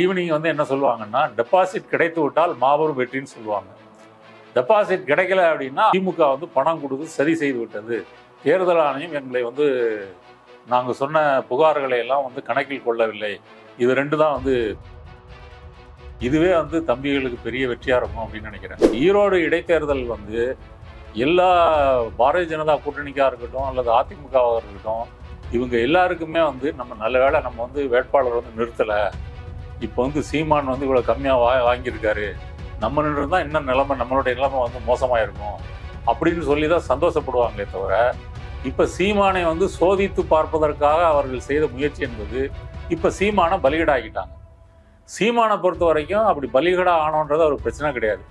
Evening வந்து என்ன சொல்லுவாங்கன்னா டெபாசிட் கிடைத்து விட்டால் மாபெரும் வெற்றின்னு சொல்லுவாங்க. டெபாசிட் கிடைக்கல அப்படின்னா திமுக வந்து பணம் கொடுத்து சரி செய்து விட்டது. தேர்தல் ஆணையம் எங்களை வந்து நாங்கள் சொன்ன புகார்களை எல்லாம் வந்து கணக்கில் கொள்ளவில்லை. இது ரெண்டு தான் வந்து இதுவே வந்து தம்பிகளுக்கு பெரிய வெற்றியாக இருக்கும் அப்படின்னு நினைக்கிறேன். ஈரோடு இடைத்தேர்தல் வந்து எல்லா பாரதிய ஜனதா கூட்டணிக்காக இருக்கட்டும் அல்லது அதிமுகவாக இருக்கட்டும் இவங்க எல்லாருக்குமே வந்து நம்ம நல்ல வேளை நம்ம வந்து வேட்பாளர் வந்து நிறுத்தலை. இப்போ வந்து சீமான் வந்து இவ்வளோ கம்மியாக வா வாங்கியிருக்காரு. நம்ம நின்று தான் இன்னும் நிலைமை நம்மளுடைய நிலைமை வந்து மோசமாக இருக்கும் அப்படின்னு சொல்லி தான் சந்தோஷப்படுவாங்களே தவிர இப்போ சீமானை வந்து சோதித்து பார்ப்பதற்காக அவர்கள் செய்த முயற்சி என்பது இப்போ சீமானை பலிகடாகிட்டாங்க சீமானை பொறுத்த வரைக்கும் அப்படி பலிகடா ஆனோன்றது ஒரு பிரச்சனை கிடையாது.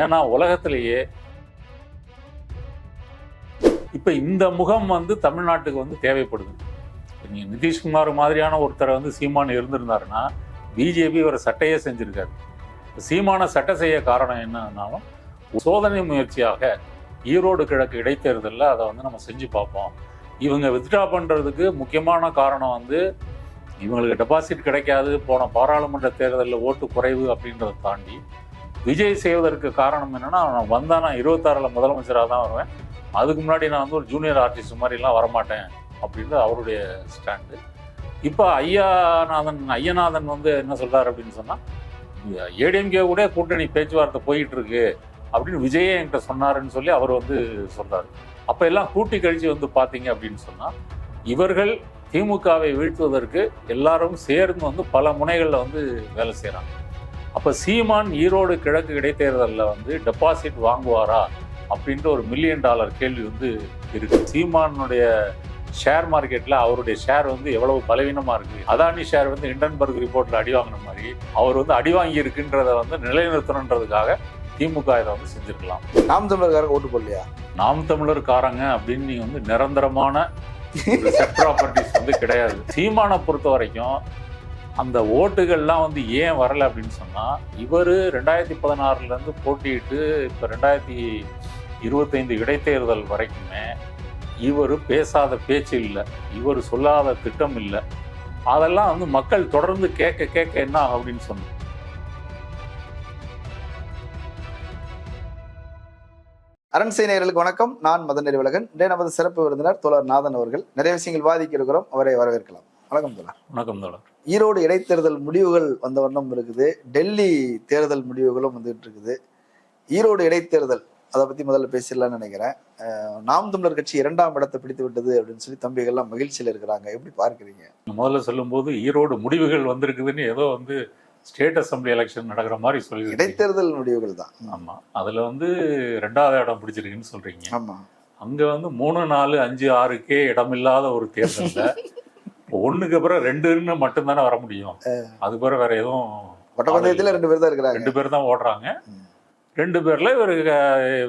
ஏன்னா உலகத்திலேயே இப்போ இந்த முகம் வந்து தமிழ்நாட்டுக்கு வந்து தேவைப்படுது. நீங்கள் நிதிஷ்குமார் மாதிரியான ஒருத்தரை வந்து சீமான் இருந்திருந்தாருன்னா பிஜேபி ஒரு சட்டையே செஞ்சிருக்காரு. சீமான சட்டை செய்ய காரணம் என்னன்னாலும் சோதனை முயற்சியாக ஈரோடு கிழக்கு இடைத்தேர்தலில் அதை வந்து நம்ம செஞ்சு பார்ப்போம். இவங்க வித்ட்ரா பண்ணுறதுக்கு முக்கியமான காரணம் வந்து இவங்களுக்கு டெபாசிட் கிடைக்காது போன பாராளுமன்ற தேர்தலில் ஓட்டு குறைவு அப்படின்றத தாண்டி விஜய் செய்வதற்கு காரணம் என்னென்னா நான் வந்தால் நான் இருபத்தாறில் முதலமைச்சராக தான் வருவேன். அதுக்கு முன்னாடி நான் வந்து ஒரு ஜூனியர் ஆர்டிஸ்ட் மாதிரிலாம் வரமாட்டேன் அப்படின்றது அவருடைய ஸ்டாண்டு இப்போ ஐயாநாதன் ஐயநாதன் வந்து என்ன சொல்கிறார் அப்படின்னு சொன்னால் ஏடிஎம்கே கூட கூட்டணி பேச்சுவார்த்தை போயிட்டு இருக்கு அப்படின்னு விஜயே என்கிட்ட சொன்னாருன்னு சொல்லி அவர் வந்து சொல்கிறார் அப்போ எல்லாம் கூட்டி கழிச்சு வந்து பார்த்தீங்க அப்படின்னு சொன்னால் இவர்கள் திமுகவை வீழ்த்துவதற்கு எல்லாரும் சேர்ந்து வந்து பல முனைகளில் வந்து வேலை செய்கிறாங்க அப்போ சீமான் ஈரோடு கிழக்கு இடைத்தேர்தலில் வந்து டெபாசிட் வாங்குவாரா அப்படின்ற ஒரு மில்லியன் டாலர் கேள்வி வந்து இருக்கு. சீமானுடைய ஷேர் மார்க்கெட்டில் அவருடைய ஷேர் வந்து எவ்வளவு பலவீனமாக இருக்குது அதானி ஷேர் வந்து இண்டன்பர்க் ரிப்போர்ட்டில் அடி வாங்கின மாதிரி அவர் வந்து அடி வாங்கி இருக்குன்றத வந்து நிலைநிறுத்தணுன்றதுக்காக திமுக இதை வந்து செஞ்சிருக்கலாம். நாம் தமிழர்காரங்க ஓட்டு போடலையா? நாம் தமிழர்காரங்க அப்படின்னு நீங்க வந்து நிரந்தரமான செட் ப்ராப்பர்ட்டிஸ் வந்து கிடையாது. சீமானை பொறுத்த வரைக்கும் அந்த ஓட்டுகள்லாம் வந்து ஏன் வரல அப்படின்னு சொன்னா இவர் ரெண்டாயிரத்தி பதினாறுல இருந்து போட்டியிட்டு இப்போ ரெண்டாயிரத்தி இருபத்தைந்து இடைத்தேர்தல் வரைக்குமே இவர் பேசாத பேச்சு இல்லை இவர் சொல்லாத திட்டம் இல்லை. அதெல்லாம் வந்து மக்கள் தொடர்ந்து கேட்க கேட்க என்ன அப்படின்னு சொன்னா அரண்சை நேயர்களுக்கு வணக்கம். நான் மதன் நெறிவலகன் இன்றைய நமது சிறப்பு விருந்தினர் தோழர் நாதன் அவர்கள். நிறைய விஷயங்கள் வாதிக்க இருக்கிறோம். அவரை வரவேற்கலாம். வணக்கம் தோழர். வணக்கம் தோழர். ஈரோடு இடைத்தேர்தல் முடிவுகள் வந்த வண்ணம் இருக்குது. டெல்லி தேர்தல் முடிவுகளும் வந்துட்டு இருக்குது. ஈரோடு இடைத்தேர்தல் அதை பத்தி முதல்ல பேசிடலாம்னு நினைக்கிறேன். நாம் தமிழர் கட்சி இரண்டாம் இடத்தை பிடித்து விட்டது அப்படின்னு சொல்லி தம்பிகள்லாம் மகிழ்ச்சியில் இருக்கிறாங்க. எப்படி பார்க்குறீங்க? முதல்ல சொல்லும்போது ஈரோடு முடிவுகள் வந்திருக்குதுன்னு ஏதோ வந்து ஸ்டேட் அசம்பிளி எலெக்ஷன் நடக்கிற மாதிரி சொல்லி இடைத்தேர்தல் முடிவுகள் தான். ஆமா. அதுல வந்து ரெண்டாவது இடம் பிடிச்சிருக்குன்னு சொல்றீங்க. ஆமா. அங்க வந்து மூணு நாலு அஞ்சு ஆறுக்கே இடமில்லாத ஒரு தேர்தல்ல ஒண்ணுக்கு அப்புறம் ரெண்டுன்னு மட்டும்தானே வர முடியும். அது பிறகு வேற எதுவும் ரெண்டு பேர் தான் இருக்கிறாங்க. ரெண்டு பேர் தான் ஓடுறாங்க. ரெண்டு பேர்ல இவர்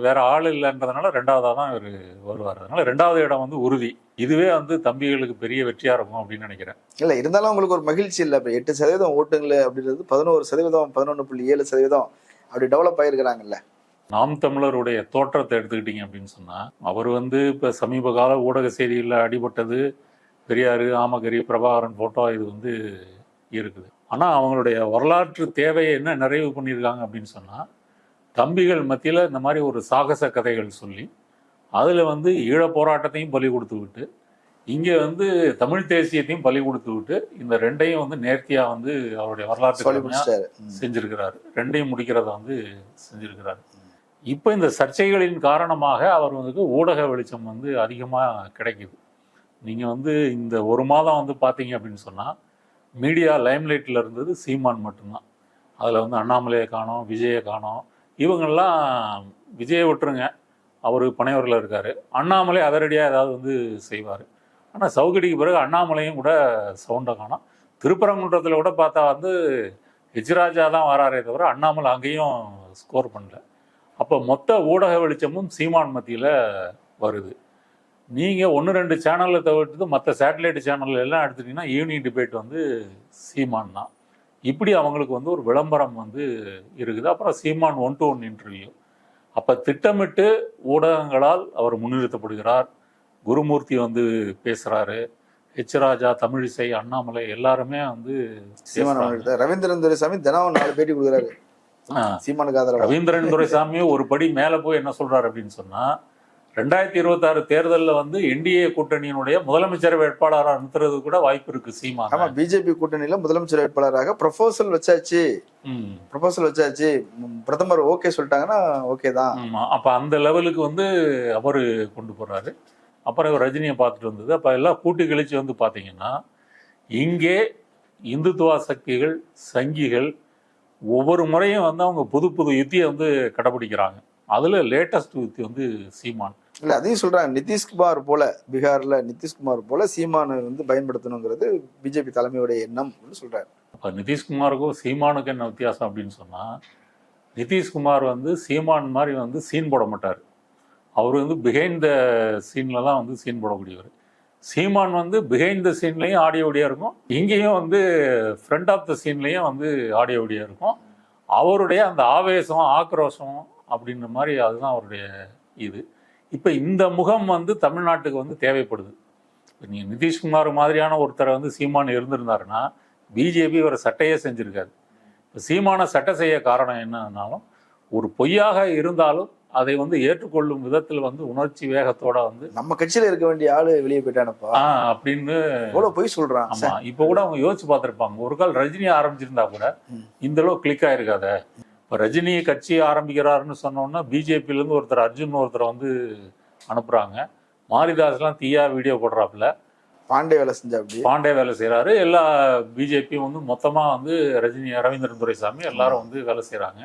வேற ஆள் இல்லைன்றதுனால ரெண்டாவதா தான் இவர் வருவார். அதனால ரெண்டாவது இடம் வந்து உறுதி. இதுவே வந்து தம்பிகளுக்கு பெரிய வெற்றியா இருக்கும் அப்படின்னு நினைக்கிறேன். இல்ல இருந்தாலும் உங்களுக்கு ஒரு மகிழ்ச்சி இல்லை. இப்போ எட்டு சதவீதம் ஓட்டுங்கள் அப்படின்றது பதினோரு சதவீதம் பதினொன்று புள்ளி ஏழு சதவீதம் அப்படி டெவலப் ஆயிருக்கிறாங்கல்ல. நாம் தமிழருடைய தோற்றத்தை எடுத்துக்கிட்டீங்க அப்படின்னு சொன்னா அவர் வந்து இப்ப சமீப கால ஊடக செய்திகளில் அடிபட்டது பெரியாரு ஆமகரி பிரபாகரன் போட்டோ இது வந்து இருக்குது. ஆனா அவங்களுடைய வரலாற்று தேவையை என்ன நிறைவு பண்ணியிருக்காங்க அப்படின்னு சொன்னா தம்பிகள் மத்தியில இந்த மாதிரி ஒரு சாகச கதைகள் சொல்லி அதுல வந்து ஈழ போராட்டத்தையும் பலி கொடுத்து விட்டு இங்க வந்து தமிழ் தேசியத்தையும் பலி கொடுத்து விட்டு இந்த ரெண்டையும் வந்து நேர்த்தியா வந்து அவருடைய வரலாற்று. செஞ்சிருக்கிறாரு. ரெண்டையும் முடிக்கிறத வந்து செஞ்சிருக்கிறாரு. இப்போ இந்த சர்ச்சைகளின் காரணமாக அவர் வந்து ஊடக வெளிச்சம் வந்து அதிகமாக கிடைக்குது. நீங்கள் வந்து இந்த ஒரு மாதம் வந்து பார்த்தீங்க அப்படின்னு சொன்னால் மீடியா லைம்லைட்டில் இருந்தது சீமான் மட்டும்தான். அதில் வந்து அண்ணாமலையை காணோம் விஜயை காணோம் இவங்கெல்லாம் விஜயை விட்டுருங்க. அவர் பனையூரில் இருக்கார். அண்ணாமலை அதரடியாக ஏதாவது வந்து செய்வார். ஆனால் சவுகடிக்கு பிறகு அண்ணாமலையும் கூட சவுண்டை காணும். திருப்பரங்குன்றத்தில் கூட பார்த்தா வந்து ஹெஜ்ராஜா தான் வராரே தவிர அண்ணாமலை அங்கேயும் ஸ்கோர் பண்ணல. அப்போ மொத்த ஊடக வெளிச்சமும் சீமான் மத்தியில் வருது. நீங்கள் ஒன்று ரெண்டு சேனலை தவிர்த்து மற்ற சேட்டலைட் சேனல் எல்லாம் எடுத்துட்டீங்கன்னா ஈவினிங் டிபேட் வந்து சீமான் தான். இப்படி அவங்களுக்கு வந்து ஒரு விளம்பரம் வந்து இருக்குது. அப்புறம் Seeman one to one interview அப்போ திட்டமிட்டு ஊடகங்களால் அவர் முன்னிறுத்தப்படுகிறார். குருமூர்த்தி வந்து பேசுகிறாரு ஹெச் ராஜா தமிழிசை அண்ணாமலை எல்லாருமே வந்து ரவீந்திரன் துரைசாமி தினம் நாலு பேட்டி கொடுக்குறாரு. சீமானுக்கு ரவீந்திரன் துரைசாமி ஒரு படி மேல போய் என்ன சொல்றாரு அப்படின்னு சொன்னா ரெண்டாயிரத்தி இருபத்தாறு தேர்தல்ல வந்து என்டிஏ கூட்டணியினுடைய முதலமைச்சர் வேட்பாளராக நிறுத்துறது கூட வாய்ப்பு இருக்கு சீமா ஆமா பிஜேபி கூட்டணியில முதலமைச்சர் வேட்பாளராக ப்ரொபோசல் வச்சாச்சு. ப்ரொபோசல் வச்சாச்சு. பிரதமர் ஓகே சொல்லிட்டாங்கன்னா ஓகே தான். அப்ப அந்த லெவலுக்கு வந்து அவரு கொண்டு போறாரு. அப்புறம் இவர் ரஜினியை பார்த்துட்டு வந்தது. அப்ப எல்லாம் கூட்டி கழிச்சு வந்து பாத்தீங்கன்னா இங்கே இந்துத்துவா சக்திகள் சங்கிகள் ஒவ்வொரு முறையும் வந்து அவங்க புது புது யுத்தியை வந்து கடைபிடிக்கிறாங்க. அதுல லேட்டஸ்ட் யுத்தி வந்து சீமான். இல்ல அதையும் சொல்றாங்க. நிதிஷ்குமார் போல பீகார்ல நிதிஷ்குமார் போல சீமானை வந்து பயன்படுத்தணுங்கிறது பிஜேபி தலைமையுடைய எண்ணம் அப்படின்னு சொல்றாரு. இப்போ நிதிஷ்குமாருக்கும் சீமானுக்கும் என்ன வித்தியாசம் அப்படின்னு சொன்னால் நிதிஷ்குமார் வந்து சீமான் மாதிரி வந்து சீன் போட மாட்டார். அவர் வந்து பிஹைண்ட் த சீனில் தான் வந்து சீன் போடக்கூடியவர். சீமான் வந்து பிஹைண்ட் த சீன்லேயும் ஆடியோ வீடியோ இருக்கும். இங்கேயும் வந்து ஃப்ரண்ட் ஆஃப் த சீன்லேயும் வந்து ஆடியோ வீடியோ இருக்கும். அவருடைய அந்த ஆவேசம் ஆக்ரோஷம் அப்படின்ற மாதிரி அதுதான் அவருடைய இது. இப்போ இந்த முகம் வந்து தமிழ்நாட்டுக்கு வந்து தேவைப்படுது. நீங்கள் நிதிஷ்குமார் மாதிரியான ஒருத்தரை வந்து சீமான் இருந்திருந்தாருன்னா பிஜேபி ஒரு சட்டையே செஞ்சிருக்காது. இப்போ சீமான சட்டை செய்ய காரணம் என்னன்னாலும் ஒரு பொய்யாக இருந்தாலும் அதை வந்து ஏற்றுக்கொள்ளும் விதத்தில் வந்து உணர்ச்சி வேகத்தோட வந்து நம்ம கட்சியில இருக்க வேண்டிய ஆளு வெளியே போயிட்டானப்பா. ஆ அப்படின்னு எவ்வளவு பொய் சொல்றான். ஆமா இப்போ கூட அவங்க யோசிச்சு பார்த்திருப்பாங்க. ஒரு கால் ரஜினி ஆரம்பிச்சிருந்தா கூட. இந்த அளவு கிளிக் ஆயிருக்காத. இப்போ ரஜினி கட்சி ஆரம்பிக்கிறாருன்னு சொன்னோன்னா பிஜேபியில இருந்து ஒருத்தர் அர்ஜுன் ஒருத்தரை வந்து அனுப்புறாங்க. மாரிதாஸ்லாம் தீயா வீடியோ போடுறாப்புல. பாண்டே வேலை செஞ்சா பாண்டே வேலை செய்றாரு. எல்லா பிஜேபியும் வந்து மொத்தமா வந்து ரஜினி ரவீந்திரன் துரைசாமி எல்லாரும் வந்து வேலை செய்றாங்க.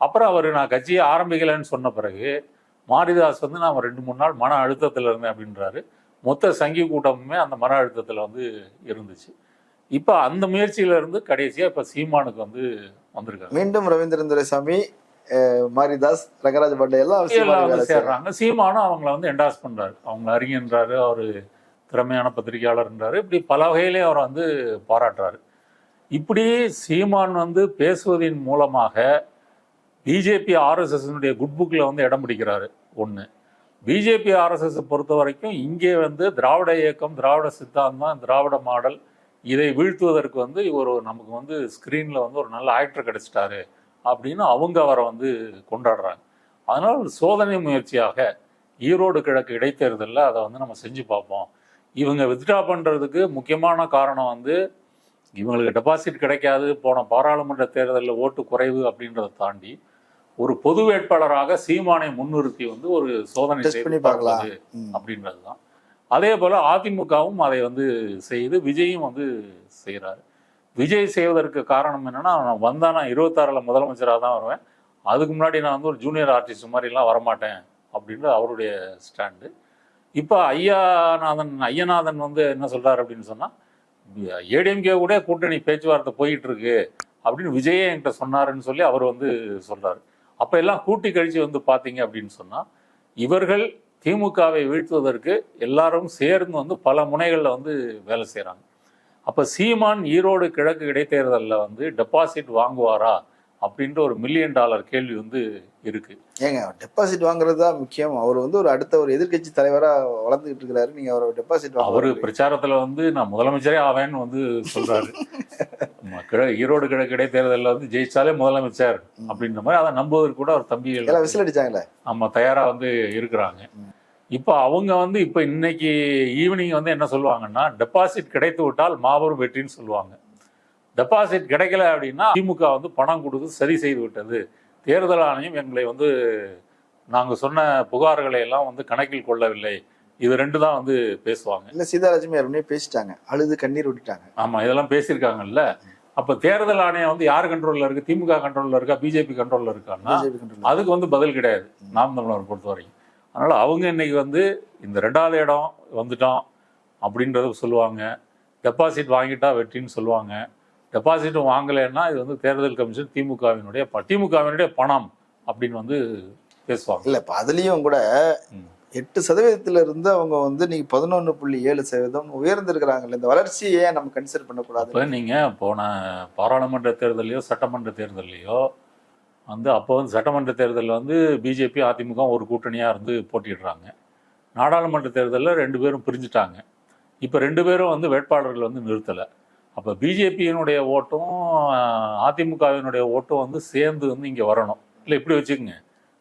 அப்புறம் அவர் நான் கட்சியை ஆரம்பிக்கலைன்னு சொன்ன பிறகு மாரிதாஸ் வந்து நான் ரெண்டு மூணு நாள் மன அழுத்தத்தில் இருந்தேன் அப்படின்றாரு. மொத்த சங்கி கூட்டமுமே அந்த மன அழுத்தத்தில் வந்து இருந்துச்சு. இப்போ அந்த முயற்சியில இருந்து கடைசியா இப்போ சீமானுக்கு வந்து வந்திருக்காங்க மீண்டும் ரவீந்திரன் துரைசாமி மாரிதாஸ் ரங்கராஜ் பாண்டே எல்லாம். சேர்றாங்க. சீமானும் அவங்கள வந்து என்டாஸ் பண்றாரு. அவங்க அறிஞன்றாரு அவர் திறமையான பத்திரிகையாளர்ன்றாரு. இப்படி பல வகையிலையும் அவர் வந்து பாராட்டுறாரு. இப்படி சீமான் வந்து பேசுவதின் மூலமாக பிஜேபி ஆர்எஸ்எஸ்னுடைய குட் புக்கில் வந்து இடம் பிடிக்கிறாரு. ஒன்று பிஜேபி ஆர்எஸ்எஸ் பொறுத்த வரைக்கும் இங்கே வந்து திராவிட இயக்கம் திராவிட சித்தாந்தம் திராவிட மாடல் இதை வீழ்த்துவதற்கு வந்து இவர் நமக்கு வந்து ஸ்க்ரீனில் வந்து ஒரு நல்ல ஆக்டர் கிடைச்சிட்டாரு அப்படின்னு அவங்க அவரை வந்து கொண்டாடுறாங்க. அதனால் ஒரு சோதனை முயற்சியாக ஈரோடு கிழக்கு இடைத்தேர்தலில் அதை வந்து நம்ம செஞ்சு பார்ப்போம். இவங்க வித்ட்ரா பண்ணுறதுக்கு முக்கியமான காரணம் வந்து இவங்களுக்கு டெபாசிட் கிடைக்காது போன பாராளுமன்ற தேர்தலில் ஓட்டு குறைவு அப்படின்றத தாண்டி ஒரு பொது வேட்பாளராக சீமானை முன்னிறுத்தி வந்து ஒரு சோதனை செய்து. அப்படின்றது தான் அதே போல் அதிமுகவும் அதை வந்து செய்து விஜயும் வந்து செய்கிறாரு விஜய் செய்வதற்கு காரணம் என்னென்னா நான் வந்தால் நான் இருபத்தாறில் முதலமைச்சராக தான் வருவேன். அதுக்கு முன்னாடி நான் வந்து ஒரு ஜூனியர் ஆர்டிஸ்ட் மாதிரிலாம் வரமாட்டேன் அப்படின்றது அவருடைய ஸ்டாண்டு இப்போ ஐயாநாதன் ஐயநாதன் வந்து என்ன சொல்கிறார் அப்படின்னு சொன்னால் ஏடிஎம்கே கூட கூட்டணி பேச்சுவார்த்தை போயிட்டுருக்கு அப்படின்னு விஜயே என்கிட்ட சொன்னாருன்னு சொல்லி அவர் வந்து சொல்கிறாரு அப்போ எல்லாம் கூட்டி கழிச்சு வந்து பார்த்தீங்க அப்படின்னு சொன்னால் இவர்கள் திமுகவை வீழ்த்துவதற்கு எல்லாரும் சேர்ந்து வந்து பல முனைகளில் வந்து வேலை செய்கிறாங்க அப்போ சீமான் ஈரோடு கிழக்கு இடைத்தேர்தலில் வந்து டெபாசிட் வாங்குவாரா? அப்படின்ற ஒரு மில்லியன் டாலர் கேள்வி வந்து இருக்கு. ஏங்க டெபாசிட் வாங்குறது தான் முக்கியம். அவர் வந்து ஒரு அடுத்த ஒரு எதிர்க்கட்சி தலைவரா வளர்ந்துகிட்டு இருக்கிறாரு. நீங்க அவரை டெபாசிட் அவரு பிரச்சாரத்துல வந்து நான் முதலமைச்சரே ஆவேன்னு வந்து சொல்றாரு. ஆமா, கிழ- ஈரோடு கிழக்கு இடைத்தேர்தலில் வந்து ஜெயிச்சாலே முதலமைச்சர் அப்படின்ற மாதிரி அதை நம்புவதற்கு கூட அவர் தம்பிகள் எல்லாம் விசில் அடிச்சாங்களே நம்ம தயாரா வந்து இருக்கிறாங்க. இப்போ அவங்க வந்து இப்போ இன்னைக்கு ஈவினிங் வந்து என்ன சொல்லுவாங்கன்னா டெபாசிட் கிடைத்து விட்டால் மாபெரும் வெற்றின்னு சொல்லுவாங்க. டெபாசிட் கிடைக்கல அப்படின்னா திமுக வந்து பணம் கொடுத்து சரி செய்து விட்டது. தேர்தல் ஆணையம் எங்களை வந்து நாங்கள் சொன்ன புகார்களை எல்லாம் வந்து கணக்கில் கொள்ளவில்லை. இது ரெண்டு தான் வந்து பேசுவாங்க. இல்ல சீதாலட்சுமி ஏற்கனவே பேசிட்டாங்க. அழுது கண்ணீர் விட்டுட்டாங்க ஆமா இதெல்லாம் பேசியிருக்காங்கல்ல. அப்ப தேர்தல் ஆணையம் வந்து யார் கண்ட்ரோல்ல இருக்கு? திமுக கண்ட்ரோல்ல இருக்கா? பிஜேபி கண்ட்ரோல்ல இருக்கான்னா அதுக்கு வந்து பதில் கிடையாது. நாம் தமிழர் பொறுத்த வரைக்கும் அதனால அவங்க இன்னைக்கு வந்து இந்த ரெண்டாவது இடம் வந்துட்டோம் அப்படின்றத சொல்லுவாங்க. டெபாசிட் வாங்கிட்டா வெற்றின்னு சொல்லுவாங்க. டெபாசிட்டும் வாங்கலைன்னா இது வந்து தேர்தல் கமிஷன் திமுகவினுடைய திமுகவினுடைய பணம் அப்படின்னு வந்து பேசுவாங்க. இல்ல இப்ப அதுலயும் கூட. எட்டு சதவீதத்துல இருந்து அவங்க வந்து நீங்க பதினொன்னு புள்ளி ஏழு சதவீதம் உயர்ந்திருக்கிறாங்கல்ல இந்த வளர்ச்சியை ஏன் நம்ம கன்சிடர் பண்ணக்கூடாது? இப்போ நீங்க போன பாராளுமன்ற தேர்தலையோ சட்டமன்ற தேர்தல்லையோ வந்து அப்போ வந்து சட்டமன்ற தேர்தலில் வந்து பிஜேபி அதிமுக ஒரு கூட்டணியாக இருந்து போட்டிடுறாங்க நாடாளுமன்ற தேர்தலில் ரெண்டு பேரும் பிரிஞ்சுட்டாங்க. இப்போ ரெண்டு பேரும் வந்து வேட்பாளர்கள் வந்து நிறுத்தலை. அப்போ பிஜேபியினுடைய ஓட்டும் அதிமுகவினுடைய ஓட்டும் வந்து சேர்ந்து வந்து இங்கே வரணும். இல்லை இப்படி வச்சுக்கோங்க.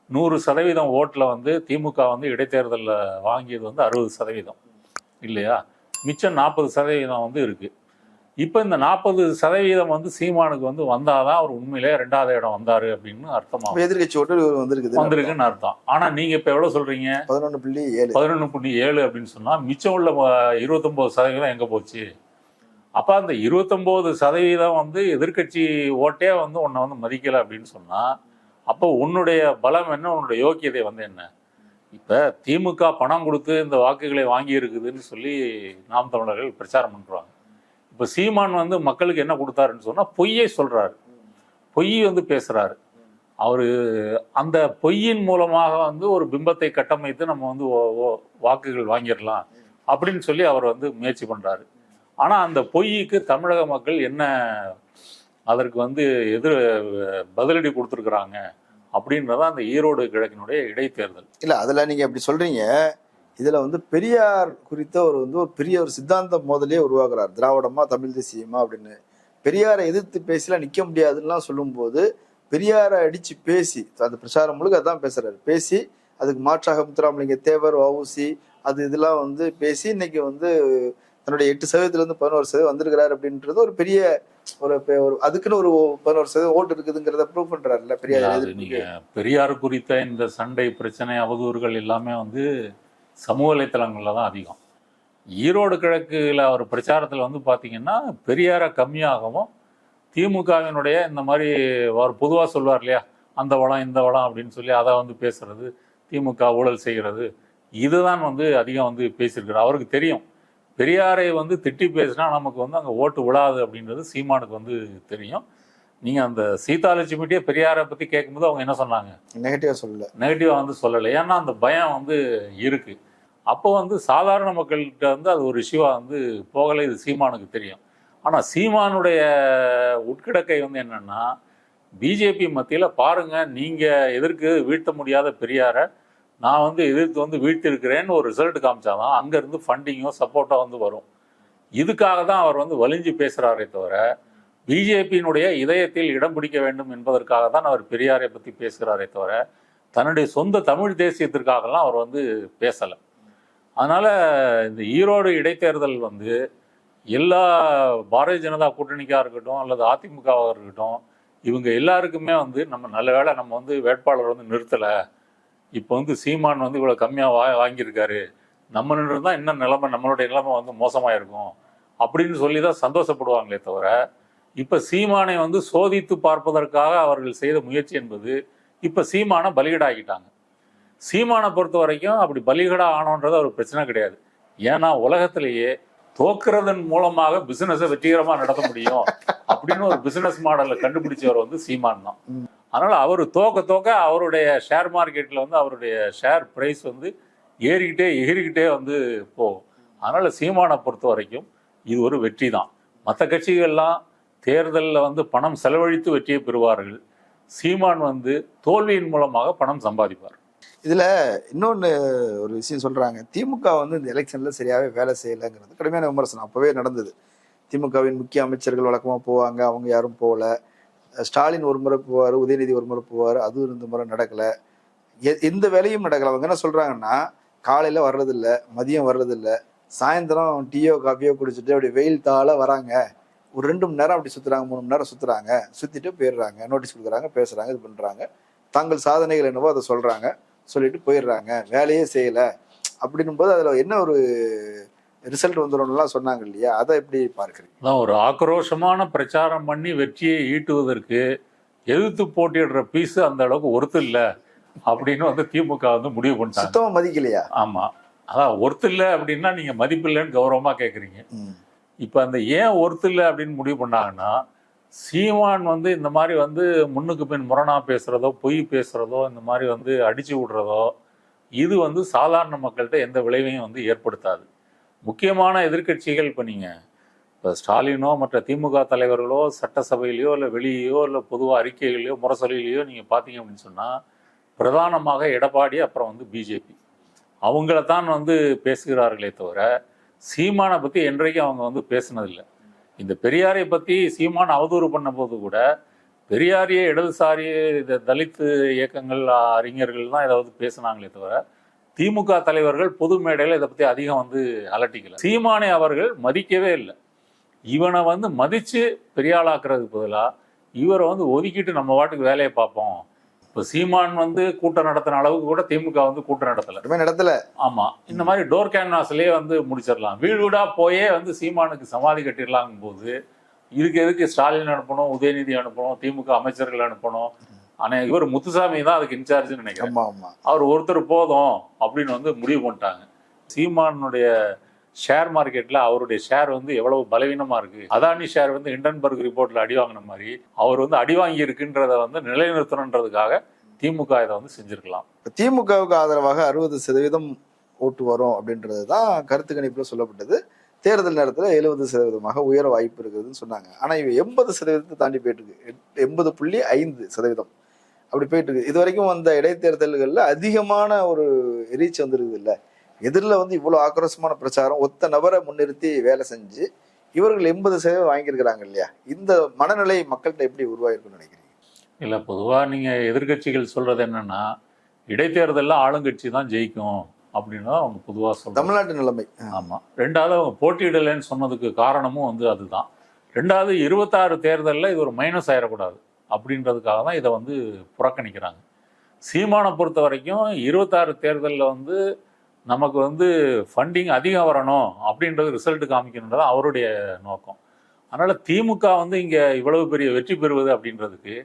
நூறு சதவீதம் ஓட்டில் வந்து திமுக வந்து இடைத்தேர்தலில் வாங்கியது வந்து அறுபது சதவீதம். இல்லையா? மிச்சம் நாற்பது சதவீதம் வந்து இருக்கு. இப்போ இந்த நாற்பது சதவீதம் வந்து சீமானுக்கு வந்து வந்தாதான் அவர் உண்மையிலே ரெண்டாவது இடம் வந்தாரு அப்படின்னு அர்த்தமாகும். இப்ப எதிர்க்கட்சி ஓட்டு இவர் வந்திருக்குது. வந்திருக்குன்னு அர்த்தம். ஆனா நீங்க இப்ப எவ்வளவு சொல்றீங்க? பதினொன்று புள்ளி ஏழு. பதினொன்று புள்ளி ஏழு அப்படின்னு சொன்னா மிச்சம் உள்ள அஹ், இருபத்தொன்பது சதவீதம் எங்க போச்சு? அப்போ அந்த இருபத்தொம்போது சதவீதம் வந்து எதிர்க்கட்சி ஓட்டே வந்து உன்னை வந்து மதிக்கலை அப்படின்னு சொன்னால் அப்போ உன்னுடைய பலம் என்ன? உன்னுடைய யோக்கியதை வந்து என்ன? இப்போ திமுக பணம் கொடுத்து இந்த வாக்குகளை வாங்கி இருக்குதுன்னு சொல்லி நாம் தமிழர்கள் பிரச்சாரம் பண்ணுறாங்க இப்போ சீமான் வந்து மக்களுக்கு என்ன கொடுத்தாருன்னு சொன்னால் பொய்யை சொல்கிறாரு பொய் வந்து பேசுகிறாரு அவர் அந்த பொய்யின் மூலமாக வந்து ஒரு பிம்பத்தை கட்டமைத்து நம்ம வந்து ஓ- ஓ- வாக்குகள் வாங்கிடலாம் அப்படின்னு சொல்லி அவர் வந்து முயற்சி பண்ணுறாரு ஆனால் அந்த பொய்க்கு தமிழக மக்கள் என்ன அதற்கு வந்து எதிர் பதிலடி கொடுத்துருக்குறாங்க அப்படின்றதான் அந்த ஈரோடு கிழக்கினுடைய இடைத்தேர்தல். இல்லை அதில் நீங்கள் அப்படி சொல்கிறீங்க இதில் வந்து பெரியார் குறித்த ஒரு வந்து ஒரு பெரிய ஒரு சித்தாந்த மோதலே உருவாக்குறார். திராவிடமா தமிழ் தேசியமா அப்படின்னு. பெரியாரை எதிர்த்து பேசலாம் நிற்க முடியாதுன்னுலாம் சொல்லும்போது பெரியாரை அடித்து பேசி அந்த பிரச்சாரம் முழுக்க அதான் பேசுகிறாரு பேசி அதுக்கு மாற்றாக முத்துராமலிங்க தேவர் வவுசி அது இதெல்லாம் வந்து பேசி இன்னைக்கு வந்து தன்னுடைய எட்டு சதவீதத்துல இருந்து பதினோரு சதவீதம் வந்திருக்கிறாரு அப்படின்றது ஒரு பெரிய ஒரு ஒரு அதுக்குன்னு ஒரு பதினோரு சதவீதம் ஓட்டு இருக்குதுங்கிறத ப்ரூவ் பண்றாருல்ல பெரியார். நீங்க பெரியார் குறித்த இந்த சண்டை பிரச்சனை அவதூறுகள் எல்லாமே வந்து சமூக வலைத்தளங்கள்ல தான் அதிகம். ஈரோடு கிழக்குல அவர் பிரச்சாரத்தில் வந்து பார்த்தீங்கன்னா பெரியாரை கம்மியாகவும் திமுகவினுடைய இந்த மாதிரி அவர் பொதுவாக சொல்வார் இல்லையா அந்த வளம் இந்த வளம் அப்படின்னு சொல்லி அதை வந்து பேசுறது திமுக ஊழல் செய்கிறது இதுதான் வந்து அதிகம் வந்து பேசியிருக்கிறார். அவருக்கு தெரியும். பெரியாரை வந்து திட்டி பேசினா நமக்கு வந்து அங்கே ஓட்டு விழாது அப்படின்றது சீமானுக்கு வந்து தெரியும். நீங்கள் அந்த சீதாலட்சுமிட்டே பெரியாரை பற்றி கேட்கும்போது அவங்க என்ன சொன்னாங்க? நெகட்டிவா சொல்லல. நெகட்டிவாக வந்து சொல்லலை. ஏன்னா அந்த பயம் வந்து இருக்கு. அப்போ வந்து சாதாரண மக்கள்கிட்ட வந்து அது ஒரு இஷ்யூவாக வந்து போகலை இது சீமானுக்கு தெரியும். ஆனால் சீமானுடைய உட்கிடக்கை வந்து என்னன்னா பிஜேபி மத்தியில் பாருங்க நீங்கள் எதிர்க்கு வீழ்த்த முடியாத பெரியாரை நான் வந்து எதிர்த்து வந்து வீழ்த்திருக்கிறேன்னு ஒரு ரிசல்ட் காமிச்சாதான் அங்கேருந்து ஃபண்டிங்கும் சப்போர்ட்டாக வந்து வரும். இதுக்காக தான் அவர் வந்து வலிஞ்சு பேசுகிறாரே தவிர பிஜேபியினுடைய இதயத்தில் இடம் பிடிக்க வேண்டும் என்பதற்காக தான் அவர் பெரியாரை பற்றி பேசுகிறாரே தவிர தன்னுடைய சொந்த தமிழ் தேசியத்திற்காகலாம் அவர் வந்து பேசலை. அதனால் இந்த ஈரோடு இடைத்தேர்தல் வந்து எல்லா பாரதிய ஜனதா கூட்டணிக்காக இருக்கட்டும் அல்லது அதிமுகவாக இருக்கட்டும் இவங்க எல்லாருக்குமே வந்து நம்ம நல்ல வேளை நம்ம வந்து வேட்பாளர் வந்து நிறுத்தலை இப்போ வந்து சீமான் வந்து இவ்வளோ கம்மியாக வா வாங்கியிருக்காரு. நம்ம நின்று தான் இன்னும் நிலைமை நம்மளுடைய நிலைமை வந்து மோசமாக இருக்கும். அப்படின்னு சொல்லி தான் சந்தோஷப்படுவாங்களே தவிர இப்போ சீமானை வந்து சோதித்து பார்ப்பதற்காக அவர்கள் செய்த முயற்சி என்பது இப்போ சீமானை பலிகடாகிட்டாங்க சீமானை பொறுத்த வரைக்கும் அப்படி பலிகடா ஆனோன்றது ஒரு பிரச்சனை கிடையாது. ஏன்னா உலகத்திலேயே தோக்குறதன் மூலமாக பிசினஸை வெற்றிகரமாக நடத்த முடியும் அப்படின்னு ஒரு பிசினஸ் மாடலை கண்டுபிடிச்சவர் வந்து சீமான் தான். அதனால் அவர் தோக்க தோக்க அவருடைய ஷேர் மார்க்கெட்டில் வந்து அவருடைய ஷேர் ப்ரைஸ் வந்து ஏறிக்கிட்டே எகிரிக்கிட்டே வந்து போகும். அதனால் சீமானை பொறுத்த வரைக்கும் இது ஒரு வெற்றி தான். மற்ற கட்சிகள்லாம் தேர்தலில் வந்து பணம் செலவழித்து வெற்றியை பெறுவார்கள். சீமான் வந்து தோல்வியின் மூலமாக பணம் சம்பாதிப்பார். இதில் இன்னொன்று ஒரு விஷயம் சொல்கிறாங்க திமுக வந்து இந்த எலெக்ஷனில் சரியாகவே வேலை செய்யலைங்கிறது கடுமையான விமர்சனம். அப்போவே நடந்தது. திமுகவின் முக்கிய அமைச்சர்கள் வழக்கமாக போவாங்க. அவங்க யாரும் போகல. ஸ்டாலின் ஒரு முறை போவார் உதயநிதி ஒரு முறை போவார் அதுவும் இந்த முறை நடக்கலை. எ- எந்த வேலையும் நடக்கல. அவங்க என்ன சொல்கிறாங்கன்னா காலையில் வர்றதில்ல மதியம் வர்றதில்ல சாயந்தரம் டீயோ காஃபியோ குடிச்சிட்டு அப்படி வெயில் தாழ வராங்க. ஒரு ரெண்டு மணி நேரம் அப்படி சுற்றுறாங்க மூணு மணி நேரம் சுற்றுறாங்க சுற்றிட்டு போயிடுறாங்க நோட்டீஸ் கொடுக்குறாங்க பேசுகிறாங்க இது பண்ணுறாங்க தங்கள் சாதனைகள் என்னவோ அதை சொல்கிறாங்க சொல்லிட்டு போயிடுறாங்க. வேலையே செய்யலை. அப்படின்னும் போது அதில் என்ன ஒரு ரிசல்ட் வந்துடும்லாம் சொன்னாங்க இல்லையா? அதை எப்படி பார்க்குறீங்க? அதான் ஒரு ஆக்ரோஷமான பிரச்சாரம் பண்ணி வெற்றியை ஈட்டுவதற்கு எதிர்த்து போட்டியிடுற பீஸ் அந்த அளவுக்கு ஒருத்து இல்லை அப்படின்னு வந்து திமுக வந்து முடிவு பண்ணிட்டாங்க. சுத்தமா மதிக்கலையா? ஆமா. அதான் ஒருத்து இல்லை அப்படின்னா நீங்க மதிப்பு இல்லைன்னு கௌரவமா கேட்குறீங்க. இப்போ அந்த ஏன் ஒருத்து இல்லை அப்படின்னு முடிவு பண்ணாங்கன்னா சீமான் வந்து இந்த மாதிரி வந்து முன்னுக்கு பின் முரணா பேசுறதோ பொய் பேசுறதோ இந்த மாதிரி வந்து அடிச்சு விடுறதோ இது வந்து சாதாரண மக்கள்கிட்ட எந்த விளைவையும் வந்து ஏற்படுத்தாது. முக்கியமான எதிர்க்கட்சிகள் இப்போ நீங்கள் இப்போ ஸ்டாலினோ மற்ற திமுக தலைவர்களோ சட்டசபையிலையோ இல்லை வெளியேயோ இல்லை பொதுவாக அறிக்கைகளையோ முரசொலியிலையோ நீங்கள் பார்த்தீங்க அப்படின்னு சொன்னால் பிரதானமாக எடப்பாடி அப்புறம் வந்து பிஜேபி. அவங்கள தான் வந்து பேசுகிறார்களே தவிர சீமானை பற்றி என்றைக்கும் அவங்க வந்து பேசினதில்லை. இந்த பெரியாரை பற்றி சீமான் அவதூறு பண்ணும்போது கூட பெரியாரிய இடதுசாரி இந்த தலித்து இயக்கங்கள் அறிஞர்கள் தான் ஏதாவது பேசுனாங்களே தவிர திமுக தலைவர்கள் பொது மேடையில் இதை பத்தி அதிகம் வந்து அலட்டிக்கல. சீமானை அவர்கள் மதிக்கவே இல்லை. இவனை வந்து மதிச்சு பெரியாளாக்குறதுக்கு பதிலா இவரை வந்து ஒதுக்கிட்டு நம்ம வாட்டுக்கு வேலையை பார்ப்போம். இப்போ சீமான் வந்து கூட்டம் நடத்தின அளவுக்கு கூட திமுக வந்து கூட்டம் நடத்தல. நடத்தல. ஆமா. இந்த மாதிரி டோர் கேன்வாஸ்லயே வந்து முடிச்சிடலாம். வீடு வீடா போயே வந்து சீமானுக்கு சமாதி கட்டிடலாங்கும் போது இதுக்கு எதுக்கு ஸ்டாலின் அனுப்பணும் உதயநிதி அனுப்பணும் திமுக அமைச்சர்கள் அனுப்பணும் ஆனா இவர் முத்துசாமி தான் அதுக்கு இன்சார்ஜ்னு நினைக்கிறேன். அவர் ஒருத்தர் போதும் அப்படின்னு வந்து முடிவு பண்ணிட்டாங்க. சீமானுடைய ஷேர் மார்க்கெட்ல அவருடைய ஷேர் வந்து எவ்வளவு பலவீனமா இருக்கு? அதானி ஷேர் வந்து இண்டன்பர்க் ரிப்போர்ட்ல அடி வாங்கின மாதிரி அவர் வந்து அடி வாங்கி இருக்குன்றத வந்து நிலைநிறுத்தணுன்றதுக்காக திமுக இதை வந்து செஞ்சிருக்கலாம். இப்ப திமுகவுக்கு ஆதரவாக அறுபது சதவீதம் ஓட்டு வரும் அப்படின்றது தான் கருத்து கணிப்புல சொல்லப்பட்டது. தேர்தல் நேரத்துல எழுபது சதவீதமாக உயர வாய்ப்பு இருக்குதுன்னு சொன்னாங்க. ஆனா இவ எண்பது சதவீதத்தை தாண்டி போயிட்டு இருக்கு. எண்பது புள்ளி ஐந்து சதவீதம். அப்படி போயிட்டு இருக்கு இது வரைக்கும் வந்த இடைத்தேர்தல்கள்ல அதிகமான ஒரு ரீச் வந்துருக்குது இல்ல. எதிரில் வந்து இவ்வளவு ஆக்ரோஷமான பிரச்சாரம் ஒத்த நபரை முன்னிறுத்தி வேலை செஞ்சு இவர்கள் எண்பது சதவீதம் வாங்கியிருக்கிறாங்க இல்லையா? இந்த மனநிலை மக்கள்கிட்ட எப்படி உருவாயிருக்குன்னு நினைக்கிறீங்க? இல்ல பொதுவா நீங்க எதிர்க்கட்சிகள் சொல்றது என்னன்னா இடைத்தேர்தலில் ஆளுங்கட்சி தான் ஜெயிக்கும் அப்படின்னு தான் அவங்க பொதுவா சொல்றாங்க. தமிழ்நாட்டு நிலைமை. ஆமா. ரெண்டாவது அவங்க போட்டியிடலைன்னு சொன்னதுக்கு காரணமும் வந்து அதுதான். ரெண்டாவது இருபத்தாறு தேர்தலில் இது ஒரு மைனஸ் ஆயிடக்கூடாது அப்படின்றதுக்காக தான் இதை வந்து புறக்கணிக்கிறாங்க. சீமானை பொறுத்த வரைக்கும் இருபத்தாறு தேர்தலில் வந்து நமக்கு வந்து ஃபண்டிங் அதிகம் வரணும் அப்படின்றது ரிசல்ட் காமிக்கணுன்றது அவருடைய நோக்கம். அதனால் திமுக வந்து இங்கே இவ்வளவு பெரிய வெற்றி பெறுவது அப்படின்றதுக்கு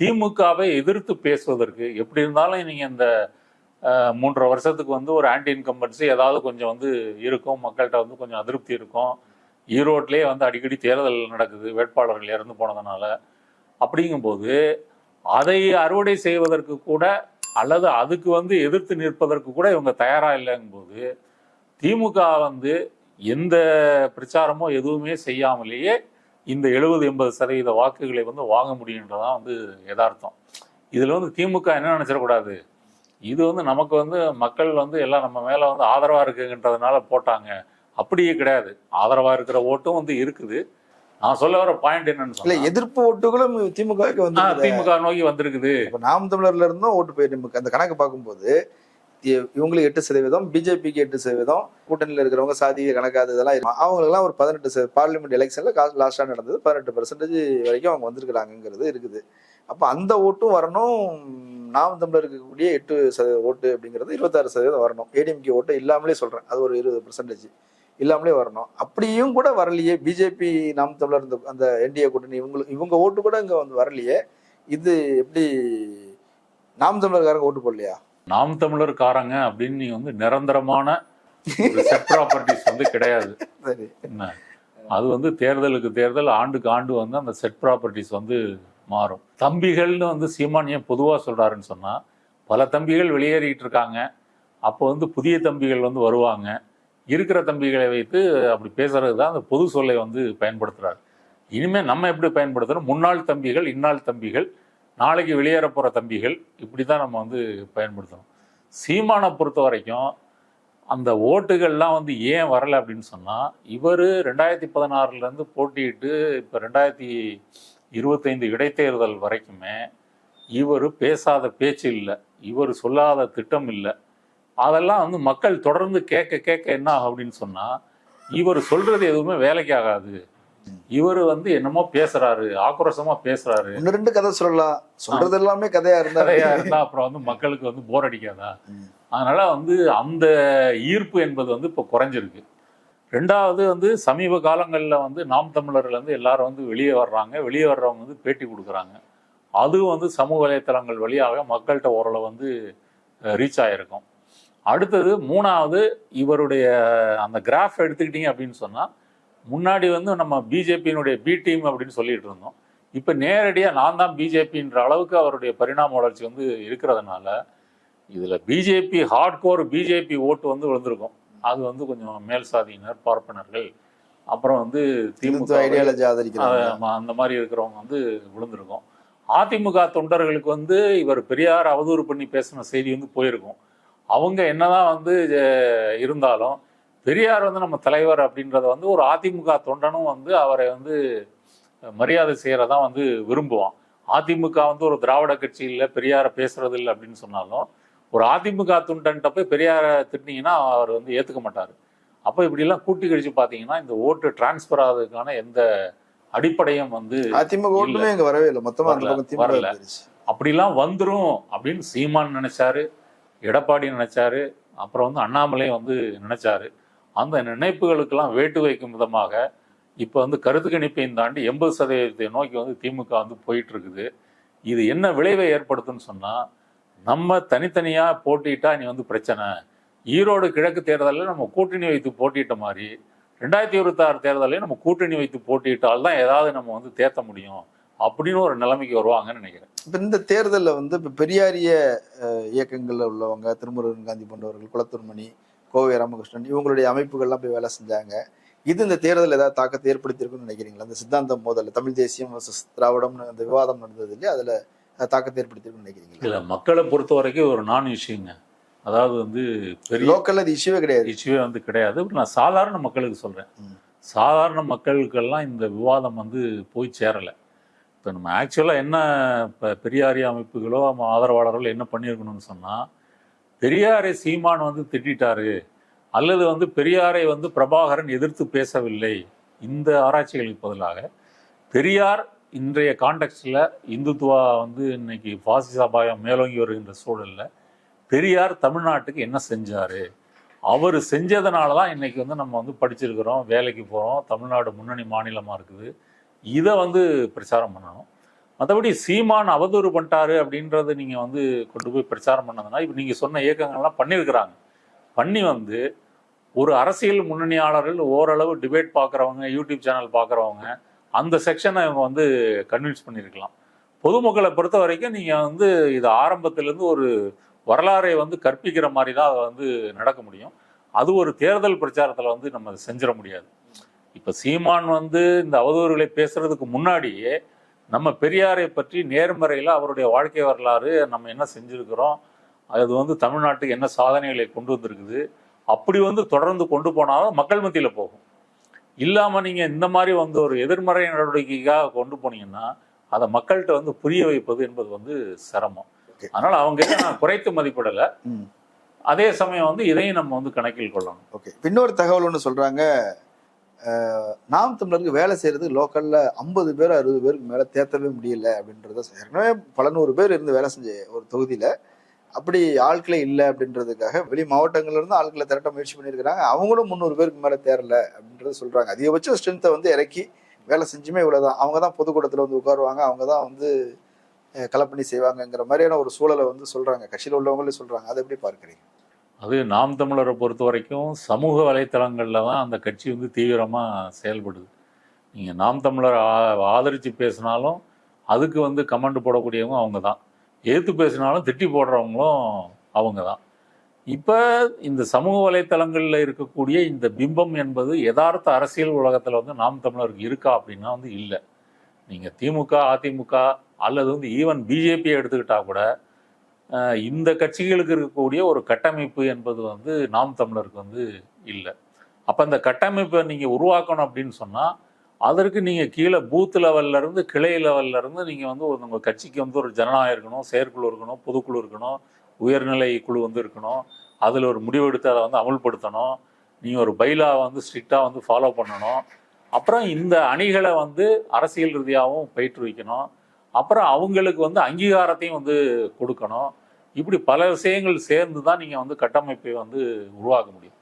திமுகவை எதிர்த்து பேசுவதற்கு எப்படி இருந்தாலும் நீங்கள் இந்த மூன்றரை வருஷத்துக்கு வந்து ஒரு ஆன்டி இன்கம்பன்சி ஏதாவது கொஞ்சம் வந்து இருக்கும். மக்கள்கிட்ட வந்து கொஞ்சம் அதிருப்தி இருக்கும். ஈரோட்லேயே வந்து அடிக்கடி தேர்தல் நடக்குது. வேட்பாளர்கள் இறந்து போனதுனால அப்படிங்கும்போது அதை அறுவடை செய்வதற்கு கூட அல்லது அதுக்கு வந்து எதிர்த்து நிற்பதற்கு கூட இவங்க தயாராக இல்லைங்கும்போது திமுக வந்து எந்த பிரச்சாரமோ எதுவுமே செய்யாமலேயே இந்த எழுபது எண்பது சதவீத வாக்குகளை வந்து வாங்க முடியுன்றதான் வந்து யதார்த்தம். இதில் வந்து திமுக என்ன நினச்சிடக்கூடாது? இது வந்து நமக்கு வந்து மக்கள் வந்து எல்லாம் நம்ம மேலே வந்து ஆதரவாக இருக்குன்றதுனால போட்டாங்க. அப்படியே கிடையாது. ஆதரவாக இருக்கிற ஓட்டும் வந்து இருக்குது. நான் சொல்ல வர பாயிண்ட் என்னன்னு இல்ல எதிர்ப்பு ஓட்டுகளும் திமுகவுக்கு வந்து திமுக நோக்கி வந்திருக்குது. இப்ப நாம் தமிழர்ல இருந்தும் ஓட்டு போய் நமக்கு அந்த கணக்கு பார்க்கும்போது இவங்களுக்கு எட்டு சதவீதம் பிஜேபிக்கு எட்டு சதவீதம் கூட்டணியில் இருக்கிறவங்க சாதிய கணக்காது இதெல்லாம் இருக்கும். அவங்களுக்கெல்லாம் ஒரு பதினெட்டு பார்லிமெண்ட் எலெக்ஷன்ல லாஸ்டா நடந்தது. பதினெட்டு பெர்சன்டேஜ் வரைக்கும் அவங்க வந்திருக்கிறாங்கிறது இருக்குது. அப்ப அந்த ஓட்டும் வரணும். நாம் தமிழர் இருக்கக்கூடிய எட்டு சதவீத ஓட்டு அப்படிங்கிறது இருபத்தாறு சதவீதம் வரணும். ஏடிஎம்கே ஓட்டு இல்லாமலே சொல்றேன். அது ஒரு இருபது பெர்சன்டேஜ் இல்லாமலே வரணும். அப்படியும் கூட வரலையே. பிஜேபி நாம் தமிழர் இந்த அந்த என்டிஏ கூட்டணி இவங்களுக்கு இவங்க ஓட்டு கூட இங்க வந்து வரலையே. இது எப்படி நாம் தமிழர்காரங்க ஓட்டு போடலையா? நாம் தமிழர்காரங்க அப்படின்னு நீ வந்து நிரந்தரமான செட் ப்ராப்பர்ட்டிஸ் வந்து கிடையாது. சரி. அது வந்து தேர்தலுக்கு தேர்தல் ஆண்டுக்கு ஆண்டு வந்து அந்த செட் ப்ராப்பர்ட்டிஸ் வந்து மாறும். தம்பிகள்னு வந்து சீமான் ஏன் பொதுவாக சொல்றாருன்னு சொன்னா பல தம்பிகள் வெளியேறிட்டு இருக்காங்க. அப்போ வந்து புதிய தம்பிகள் வந்து வருவாங்க. இருக்கிற தம்பிகளை வைத்து அப்படி பேசுறது தான் அந்த பொது சொல்லை வந்து பயன்படுத்துறாரு. இனிமேல் நம்ம எப்படி பயன்படுத்துகிறோம் முன்னாள் தம்பிகள் இன்னாள் தம்பிகள் நாளைக்கு வெளியேற போகிற தம்பிகள் இப்படி தான் நம்ம வந்து பயன்படுத்தணும். சீமானை பொறுத்த வரைக்கும் அந்த ஓட்டுகள்லாம் வந்து ஏன் வரலை அப்படின்னு சொன்னால் இவர் ரெண்டாயிரத்தி பதினாறுலேருந்து போட்டியிட்டு இப்போ ரெண்டாயிரத்தி இருபத்தைந்து இடைத்தேர்தல் வரைக்குமே இவர் பேசாத பேச்சு இல்லை இவர் சொல்லாத திட்டம் இல்லை அதெல்லாம் வந்து மக்கள் தொடர்ந்து கேட்க கேட்க என்ன ஆகும் அப்படின்னு சொன்னா இவர் சொல்றது எதுவுமே வேலைக்கு ஆகாது. இவர் வந்து என்னமோ பேசுறாரு ஆக்ரோஷமா பேசுறாரு. ஒன்னு ரெண்டு கதை சொல்லலாம். சொல்றது எல்லாமே கதையா இருந்தா கதையா இருந்தா அப்புறம் வந்து மக்களுக்கு வந்து போர் அடிக்காதா. அதனால வந்து அந்த ஈர்ப்பு என்பது வந்து இப்போ குறைஞ்சிருக்கு. ரெண்டாவது வந்து சமீப காலங்களில் வந்து நாம் தமிழர்ல இருந்து எல்லாரும் வந்து வெளியே வர்றாங்க. வெளியே வர்றவங்க வந்து பேட்டி கொடுக்குறாங்க. அதுவும் வந்து சமூக வலைத்தளங்கள் வழியாக மக்கள்கிட்ட ஓரளவு வந்து ரீச் ஆகிருக்கும் அடுத்தது மூணாவது இவருடைய அந்த கிராஃப் எடுத்துக்கிட்டீங்க அப்படின்னு சொன்னா முன்னாடி வந்து நம்ம பிஜேபியினுடைய பி டீம் அப்படின்னு சொல்லிட்டு இருந்தோம். இப்போ நேரடியாக நான் தான் பிஜேபின்ற அளவுக்கு அவருடைய பரிணாம வளர்ச்சி வந்து இருக்கிறதுனால இதில் பிஜேபி ஹார்ட்கோர் பிஜேபி ஓட்டு வந்து விழுந்திருக்கும். அது வந்து கொஞ்சம் மேல் சாதியினர் பார்ப்பனர்கள் அப்புறம் வந்து திமுக அந்த மாதிரி இருக்கிறவங்க வந்து விழுந்திருக்கும். அதிமுக தொண்டர்களுக்கு வந்து இவர் பெரியார் அவதூறு பண்ணி பேசின செய்தி வந்து போயிருக்கும். அவங்க என்னதான் வந்து இருந்தாலும் பெரியார் வந்து நம்ம தலைவர் அப்படின்றத வந்து ஒரு அதிமுக தொண்டனும் வந்து அவரை வந்து மரியாதை செய்யறதா வந்து விரும்புவான். அதிமுக வந்து ஒரு திராவிட கட்சி இல்லை பெரியாரை பேசுறது இல்லை அப்படின்னு சொன்னாலும் ஒரு அதிமுக தொண்டன்ட்ட போய் பெரியாரை திட்டினீங்கன்னா அவர் வந்து ஏத்துக்க மாட்டார். அப்போ இப்படிலாம் கூட்டி கழிச்சு பார்த்தீங்கன்னா இந்த ஓட்டு டிரான்ஸ்ஃபர் ஆகிறதுக்கான எந்த அடிப்படையும் வந்து அதிமுக ஓட்டுமே இங்க வரவே இல்லை. மொத்தமா அந்த வரல. அப்படிலாம் வந்துரும் அப்படின்னு சீமான் நினைச்சாரு. எடப்பாடி நினைச்சாரு அப்புறம் வந்து அண்ணாமலை வந்து நினைச்சாரு. அந்த நினைப்புகளுக்கெல்லாம் வேட்டு வைக்கும் விதமாக இப்போ வந்து கருத்து கணிப்பையும் தாண்டி எண்பது சதவீதத்தை நோக்கி வந்து திமுக வந்து போயிட்டு இருக்குது இது என்ன விளைவை ஏற்படுத்துன்னு சொன்னா நம்ம தனித்தனியா போட்டிட்டா நீ வந்து பிரச்சனை. ஈரோடு கிழக்கு தேர்தலில் நம்ம கூட்டணி வைத்து போட்டிட்ட மாதிரி ரெண்டாயிரத்தி இருபத்தாறு தேர்தலையும் நம்ம கூட்டணி வைத்து போட்டியிட்டால் தான் ஏதாவது நம்ம வந்து தேர்த்த முடியும். அப்படின்னு ஒரு நிலைமைக்கு வருவாங்கன்னு நினைக்கிறேன். இப்ப இந்த தேர்தல்ல வந்து இப்ப பெரியாரிய இயக்கங்கள்ல உள்ளவங்க திருமுருகன் காந்தி போன்றவர்கள் குளத்தூர்மணி கோவை ராமகிருஷ்ணன் இவங்களுடைய அமைப்புகள்லாம் போய் வேலை செஞ்சாங்க. இது இந்த தேர்தல் ஏதாவது தாக்கத்தை ஏற்படுத்தியிருக்குன்னு நினைக்கிறீங்களா? அந்த சித்தாந்தம் மோதல் தமிழ் தேசியம் திராவிடம்னு அந்த விவாதம் நடந்தது இல்லையா? அதுல அது தாக்கத்தை ஏற்படுத்தியிருக்குன்னு நினைக்கிறீங்களா? இல்ல மக்களை பொறுத்த வரைக்கும் ஒரு நான் இஷ்யூங்க அதாவது வந்து பெரிய லோக்கல்ல அது இஷ்யூவே கிடையாது. இஷ்யூவே வந்து கிடையாது. நான் சாதாரண மக்களுக்கு சொல்றேன். ம். சாதாரண மக்களுக்கெல்லாம் இந்த விவாதம் வந்து போய் சேரலை. இப்போ நம்ம ஆக்சுவலாக என்ன இப்போ பெரியாரிய அமைப்புகளோ நம்ம ஆதரவாளர்களோ என்ன பண்ணியிருக்கணும்னு சொன்னால் பெரியாரை சீமான் வந்து திட்டாரு அல்லது வந்து பெரியாரை வந்து பிரபாகரன் எதிர்த்து பேசவில்லை. இந்த ஆராய்ச்சிகளுக்கு பதிலாக பெரியார் இன்றைய கான்டெக்ட்ல இந்துத்துவா வந்து இன்னைக்கு பாசிச பாயம் மேலோங்கி வருகின்ற சூழலில் பெரியார் தமிழ்நாட்டுக்கு என்ன செஞ்சார்? அவர் செஞ்சதுனால தான் இன்றைக்கி வந்து நம்ம வந்து படிச்சிருக்கிறோம் வேலைக்கு போகிறோம் தமிழ்நாடு முன்னணி மாநிலமாக இருக்குது. இதை வந்து பிரச்சாரம் பண்ணணும். மற்றபடி சீமான் அவதூறு பண்ணிட்டாரு அப்படின்றத நீங்கள் வந்து கொண்டு போய் பிரச்சாரம் பண்ணதுன்னா இப்போ நீங்கள் சொன்ன இயக்கங்கள்லாம் பண்ணியிருக்கிறாங்க. பண்ணி வந்து ஒரு அரசியல் முன்னணியாளர்கள் ஓரளவு டிபேட் பார்க்குறவங்க யூடியூப் சேனல் பார்க்குறவங்க அந்த செக்ஷனை இவங்க வந்து கன்வின்ஸ் பண்ணியிருக்கலாம். பொதுமக்களை பொறுத்த வரைக்கும் நீங்கள் வந்து இது ஆரம்பத்திலேருந்து ஒரு வரலாறை வந்து கற்பிக்கிற மாதிரி தான் அதை வந்து நடக்க முடியும். அது ஒரு தேர்தல் பிரச்சாரத்தில் வந்து நம்ம அதை செஞ்சிட முடியாது. இப்போ சீமான் வந்து இந்த அவதூறுகளை பேசுறதுக்கு முன்னாடியே நம்ம பெரியாரை பற்றி நேர்மறையில் அவருடைய வாழ்க்கை வரலாறு நம்ம என்ன செஞ்சிருக்கிறோம் அது வந்து தமிழ்நாட்டுக்கு என்ன சாதனைகளை கொண்டு வந்திருக்குது அப்படி வந்து தொடர்ந்து கொண்டு போனாலும் மக்கள் மத்தியில் போகும். இல்லாமல் நீங்கள் இந்த மாதிரி வந்து ஒரு எதிர்மறை நடவடிக்கைக்காக கொண்டு போனீங்கன்னா அதை மக்கள்கிட்ட வந்து புரிய வைப்பது என்பது வந்து சிரமம். அதனால அவங்க நான் குறைத்து மதிப்பிடலை. அதே சமயம் வந்து இதையும் நம்ம வந்து கணக்கில் கொள்ளணும். ஓகே. இன்னொரு தகவல் ஒன்று சொல்றாங்க. அஹ், நாம் தமிழருக்கு வேலை செய்யறது லோக்கல்ல ஐம்பது பேர் அறுபது பேருக்கு மேல தேத்தவே முடியல அப்படின்றத ஏற்கனவே பல நூறு பேர் இருந்து வேலை செஞ்ச ஒரு தொகுதியில அப்படி ஆட்களே இல்லை அப்படின்றதுக்காக வெளி மாவட்டங்கள்ல இருந்து ஆட்களை திரட்ட முயற்சி பண்ணியிருக்கிறாங்க. அவங்களும் முந்நூறு பேருக்கு மேல தேரல அப்படின்றத சொல்றாங்க. அதிகபட்ச ஸ்ட்ரென்த்தை வந்து இறக்கி வேலை செஞ்சுமே இவ்வளவுதான். அவங்க தான் பொதுக்கூட்டத்தில் வந்து உட்காருவாங்க. அவங்க தான் வந்து கலப்பணி செய்வாங்கங்கிற மாதிரியான ஒரு சூழலை வந்து சொல்றாங்க. கட்சியில் உள்ளவங்களே சொல்றாங்க. அதை எப்படி பார்க்குறீங்க? அது நாம் தமிழரை பொறுத்த வரைக்கும் சமூக வலைத்தளங்களில் தான் அந்த கட்சி வந்து தீவிரமாக செயல்படுது. நீங்கள் நாம் தமிழரை ஆதரித்து பேசினாலும் அதுக்கு வந்து கமெண்ட் போடக்கூடியவங்க அவங்க தான். எதிர்த்து பேசினாலும் திட்டி போடுறவங்களும் அவங்க தான். இப்போ இந்த சமூக வலைத்தளங்களில் இருக்கக்கூடிய இந்த பிம்பம் என்பது யதார்த்த அரசியல் உலகத்தில் வந்து நாம் தமிழருக்கு இருக்கா அப்படின்னா வந்து இல்லை. நீங்கள் திமுக அதிமுக அல்லது வந்து ஈவன் பிஜேபியை எடுத்துக்கிட்டால் கூட இந்த கட்சிகளுக்கு இருக்கக்கூடிய ஒரு கட்டமைப்பு என்பது வந்து நாம் தமிழருக்கு வந்து இல்லை. அப்போ அந்த கட்டமைப்பை நீங்கள் உருவாக்கணும் அப்படின்னு சொன்னால் அதற்கு நீங்கள் கீழே பூத் லெவல்ல இருந்து கிளை லெவல்ல இருந்து நீங்கள் வந்து ஒரு உங்கள் கட்சிக்கு வந்து ஒரு ஜனநாயகம் இருக்கணும் செயற்குழு இருக்கணும் பொதுக்குழு இருக்கணும் உயர்நிலை குழு வந்து இருக்கணும். அதில் ஒரு முடிவெடுத்து அதை வந்து அமல்படுத்தணும். நீங்கள் ஒரு பைலா வந்து ஸ்ட்ரிக்டாக வந்து ஃபாலோ பண்ணணும். அப்புறம் இந்த அணிகளை வந்து அரசியல் ரீதியாகவும் பயிற்றுவிக்கணும். அப்புறம் அவங்களுக்கு வந்து அங்கீகாரத்தையும் வந்து கொடுக்கணும். இப்படி பல விஷயங்கள் சேர்ந்து தான் நீங்கள் வந்து கட்டமைப்பை வந்து உருவாக்க முடியும்.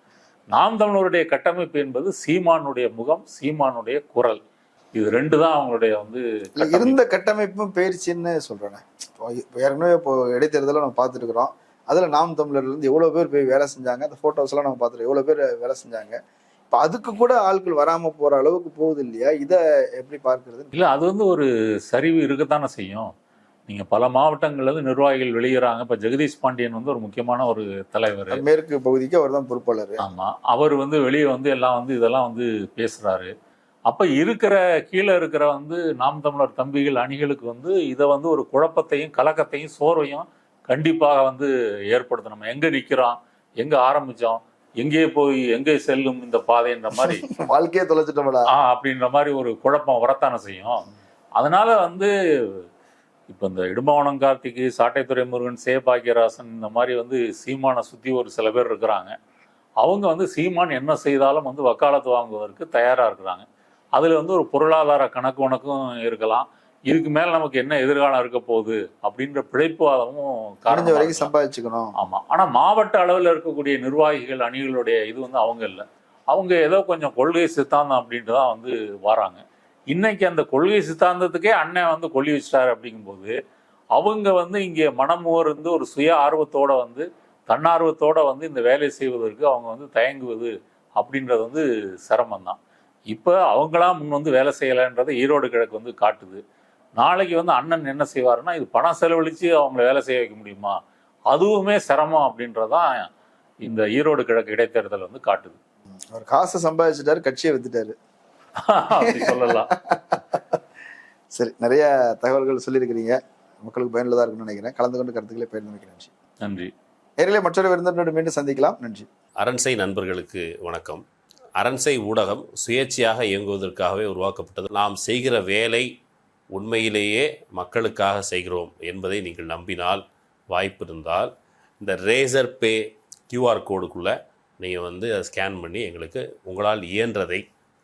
நாம் தமிழருடைய கட்டமைப்பு என்பது சீமானுடைய முகம் சீமானுடைய குரல். இது ரெண்டு தான் அவங்களுடைய வந்து. இருந்த கட்டமைப்பும் இப்போ இப்போ ஏற்கனவே இப்போ இடைத்தேர்தலை நம்ம பார்த்துட்டு இருக்கிறோம் அதுல நாம் தமிழர்ல இருந்து எவ்வளவு பேர் போய் வேலை செஞ்சாங்க அந்த போட்டோஸ் எல்லாம் நம்ம பார்த்துருக்கோம். எவ்வளவு பேர் வேலை செஞ்சாங்க. இப்போ அதுக்கு கூட ஆட்கள் வராம போற அளவுக்கு போகுது இல்லையா? இதை எப்படி பார்க்கிறது? இல்லை அது வந்து ஒரு சரிவு இருக்கத்தானே செய்யும். நீங்கள் பல மாவட்டங்கள்ல இருந்து நிர்வாகிகள் வெளியேறாங்க. இப்போ ஜெகதீஷ் பாண்டியன் வந்து ஒரு முக்கியமான ஒரு தலைவர். மேற்கு பகுதிக்கு அவர் தான் பொறுப்பாளர். ஆமா. அவர் வந்து வெளியே வந்து எல்லாம் வந்து இதெல்லாம் வந்து பேசுறாரு. அப்ப இருக்கிற கீழே இருக்கிற வந்து நாம் தமிழர் தம்பிகள் அணிகளுக்கு வந்து இதை வந்து ஒரு குழப்பத்தையும் கலக்கத்தையும் சோர்வையும் கண்டிப்பாக வந்து ஏற்படுத்தணும். நம்ம எங்க நிக்கிறோம்? எங்க ஆரம்பிச்சோம்? எங்கே போய் எங்கே செல்லும் இந்த பாதைன்ற மாதிரி. வாழ்க்கையே தொலைச்சிட்டோம்டா. ஆ அப்படின்ற மாதிரி ஒரு குழப்பம் வரத்தானே செய்யும். அதனால வந்து இப்போ இந்த இடும்பவனம் கார்த்திக்கு சாட்டைத்துறை முருகன் சே பாக்கியராசன் இந்த மாதிரி வந்து சீமானை சுற்றி ஒரு சில பேர் இருக்கிறாங்க. அவங்க வந்து சீமான் என்ன செய்தாலும் வந்து வக்காலத்து வாங்குவதற்கு தயாராக இருக்கிறாங்க. அதில் வந்து ஒரு பொருளாதார கணக்கு வணக்கும் இருக்கலாம். இதுக்கு மேலே நமக்கு என்ன எதிர்காலம் இருக்க போகுது அப்படின்ற பிழைப்புவாதமும் காரணமா வரைக்கும். சம்பாதிச்சுக்கணும். ஆமா. ஆனா மாவட்ட அளவில் இருக்கக்கூடிய நிர்வாகிகள் அணிகளுடைய இது வந்து அவங்க இல்லை. அவங்க ஏதோ கொஞ்சம் கொள்கை சித்தாந்தம் அப்படின்ட்டு தான் வந்து வராங்க. இன்னைக்கு அந்த கொள்கை சித்தாந்தத்துக்கே அண்ணன் வந்து கொல்லி வச்சிட்டாரு அப்படிங்கும்போது அவங்க வந்து இங்கே மனமுவர்ந்து ஒரு சுய ஆர்வத்தோட வந்து தன்னார்வத்தோடு வந்து இந்த வேலையை செய்வதற்கு அவங்க வந்து தயங்குவது அப்படின்றது வந்து சிரமம் தான் இப்போ அவங்களாம் முன் வந்து வேலை செய்யலைன்றதை ஈரோடு கிழக்கு வந்து காட்டுது. நாளைக்கு வந்து அண்ணன் என்ன செய்வாருன்னா இது பணம் செலவழித்து அவங்கள வேலை செய்ய வைக்க முடியுமா? அதுவுமே சிரமம் அப்படின்றதான் இந்த ஈரோடு கிழக்கு இடைத்தேர்தல் வந்து காட்டுது. அவர் காசை சம்பாதிச்சிட்டாரு கட்சியை வித்துட்டாரு. சொல்லலாம். சரி நிறைய தகவல்கள் சொல்லியிருக்கிறீங்க. மக்களுக்கு பயனுள்ளதா இருக்கும்னு நினைக்கிறேன். கலந்து கொண்டு கருத்துக்களை பயந்து நன்றி. நன்றி. நேரிலே மற்றொரு விருந்தினரோடு மீண்டும் சந்திக்கலாம். நன்றி. அரண்சை நண்பர்களுக்கு வணக்கம். அரண்சை ஊடகம் சுயேட்சையாக இயங்குவதற்காகவே உருவாக்கப்பட்டது. நாம் செய்கிற வேலை உண்மையிலேயே மக்களுக்காக செய்கிறோம் என்பதை நீங்கள் நம்பினால் வாய்ப்பு இருந்தால் இந்த ரேசர் பே கியூஆர் கோடுக்குள்ளே நீங்கள் வந்து அதை ஸ்கேன் பண்ணி எங்களுக்கு உங்களால் இயன்றதை